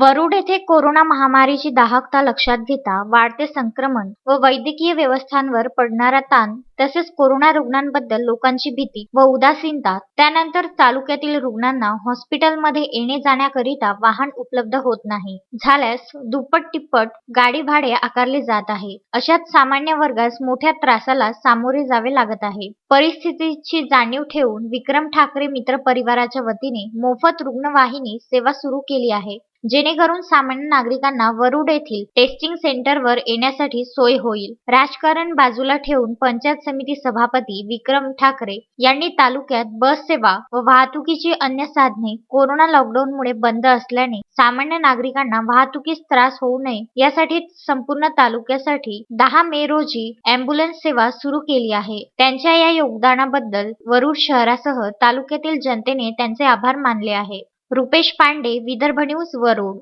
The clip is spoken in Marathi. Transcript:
वरुड येथे कोरोना महामारीची दाहकता लक्षात घेता वाढते संक्रमण व वैद्यकीय व्यवस्थांवर पडणारा ताण तसेच कोरोना रुग्णांबद्दल लोकांची भीती व उदासीनता त्यानंतर तालुक्यातील रुग्णांना हॉस्पिटलमध्ये येणे जाण्याकरिता वाहन उपलब्ध होत नाही. झाल्यास दुप्पट तिप्पट गाडी भाडे आकारले जात आहे. अशात सामान्य वर्गास मोठ्या त्रासाला सामोरे जावे लागत आहे. परिस्थितीची जाणीव ठेवून विक्रम ठाकरे मित्र परिवाराच्या वतीने मोफत रुग्णवाहिनी सेवा सुरू केली आहे. जेणेकरून सामान्य नागरिकांना वरुड येथील टेस्टिंग सेंटरवर येण्यासाठी सोय होईल. राजकारण बाजूला ठेवून पंचायत समिती सभापती विक्रम ठाकरे यांनी तालुक्यात बस सेवा व वाहतुकीची अन्य साधने कोरोना लॉकडाऊनमुळे बंद असल्याने सामान्य नागरिकांना वाहतुकीस त्रास होऊ नये यासाठी संपूर्ण तालुक्यासाठी दहा मे रोजी अँब्युलन्स सेवा सुरू केली आहे. त्यांच्या या योगदानाबद्दल वरुड शहरासह तालुक्यातील जनतेने त्यांचे आभार मानले आहे. रुपेश पांडे विदर्भ न्यूज वरुड.